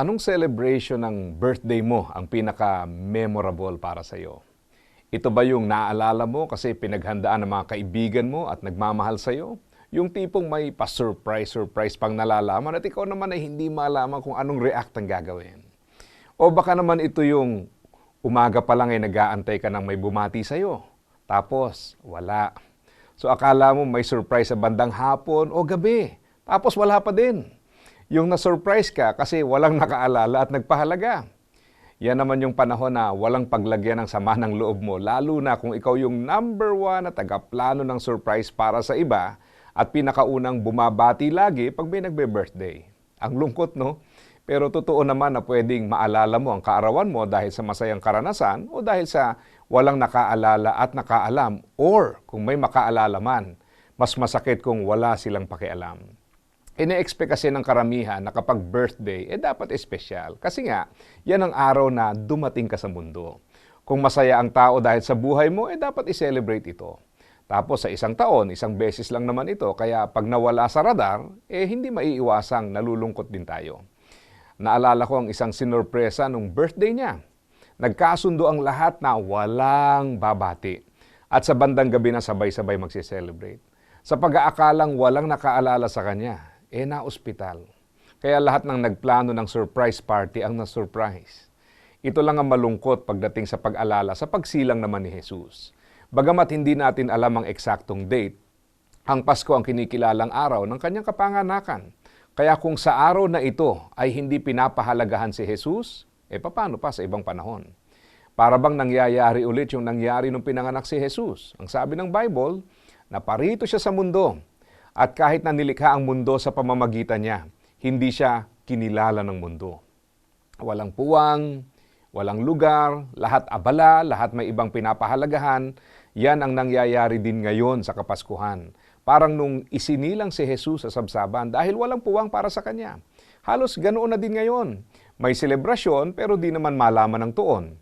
Anong celebration ng birthday mo ang pinaka-memorable para sa iyo? Ito ba yung naaalala mo kasi pinaghandaan ng mga kaibigan mo at nagmamahal sa iyo? Yung tipong may pa-surprise, surprise pang nalalaman at ikaw naman ay hindi malaman kung anong react ang gagawin. O baka naman ito yung umaga pa lang ay nag-aantay ka ng may bumati sa iyo. Tapos, wala. So akala mo may surprise sa bandang hapon o gabi. Tapos wala pa din. Yung na-surprise ka kasi walang nakaalala at nagpahalaga. Yan naman yung panahon na walang paglagyan ng sama ng loob mo, lalo na kung ikaw yung number one na tagaplano ng surprise para sa iba at pinakaunang bumabati lagi pag may nagbe-birthday. Ang lungkot, no? Pero totoo naman na pwedeng maalala mo ang kaarawan mo dahil sa masayang karanasan o dahil sa walang nakaalala at nakaalam or kung may makaalala man, mas masakit kung wala silang pakialam. Ine-expect kasi ng karamihan na kapag birthday, eh dapat espesyal. Kasi nga, yan ang araw na dumating ka sa mundo. Kung masaya ang tao dahil sa buhay mo, eh dapat i-celebrate ito. Tapos sa isang taon, isang beses lang naman ito. Kaya pag nawala sa radar, eh hindi maiiwasang nalulungkot din tayo. Naalala ko ang isang sinurpresa nung birthday niya. Nagkasundo ang lahat na walang babati. At sa bandang gabi na sabay-sabay magsi-celebrate. Sa pag-aakalang walang nakaalala sa kanya, eh na-ospital. Kaya lahat ng nagplano ng surprise party ang na-surprise. Ito lang ang malungkot pagdating sa pag-alala sa pagsilang naman ni Jesus. Bagamat hindi natin alam ang eksaktong date, ang Pasko ang kinikilalang araw ng kanyang kapanganakan. Kaya kung sa araw na ito ay hindi pinapahalagahan si Jesus, eh paano pa sa ibang panahon? Para bang nangyayari ulit yung nangyari nung pinanganak si Jesus? Ang sabi ng Bible, na parito siya sa mundo at kahit na nilikha ang mundo sa pamamagitan niya, hindi siya kinilala ng mundo. Walang puwang, walang lugar, lahat abala, lahat may ibang pinapahalagahan. Yan ang nangyayari din ngayon sa Kapaskuhan. Parang nung isinilang si Jesus sa sabsaban dahil walang puwang para sa kanya. Halos ganoon na din ngayon. May selebrasyon pero di naman malaman ng tuon.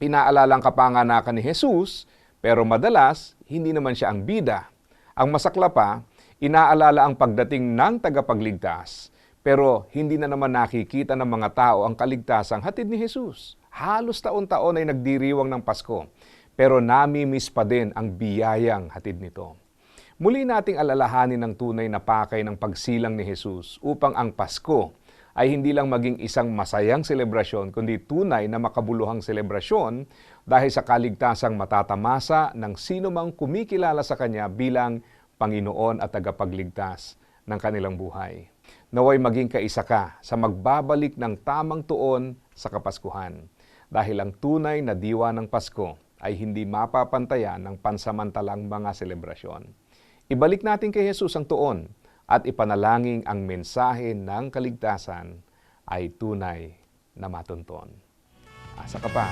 Inaalala ang kapanganakan ni Jesus pero madalas hindi naman siya ang bida. Ang masakla pa, inaalala ang pagdating ng tagapagligtas, pero hindi na naman nakikita ng mga tao ang kaligtasang hatid ni Jesus. Halos taon-taon ay nagdiriwang ng Pasko, pero nami-miss pa din ang biyayang hatid nito. Muli nating alalahanin ang tunay na pakay ng pagsilang ni Jesus upang ang Pasko ay hindi lang maging isang masayang selebrasyon, kundi tunay na makabuluhang selebrasyon dahil sa kaligtasang matatamasa ng sino mang kumikilala sa Kanya bilang Panginoon at tagapagligtas ng kanilang buhay. Naway maging kaisa ka sa magbabalik ng tamang tuon sa Kapaskuhan. Dahil ang tunay na diwa ng Pasko ay hindi mapapantayan ng pansamantalang mga selebrasyon. Ibalik natin kay Jesus ang tuon at ipanalangin ang mensahe ng kaligtasan ay tunay na matunton. Asa ka pa?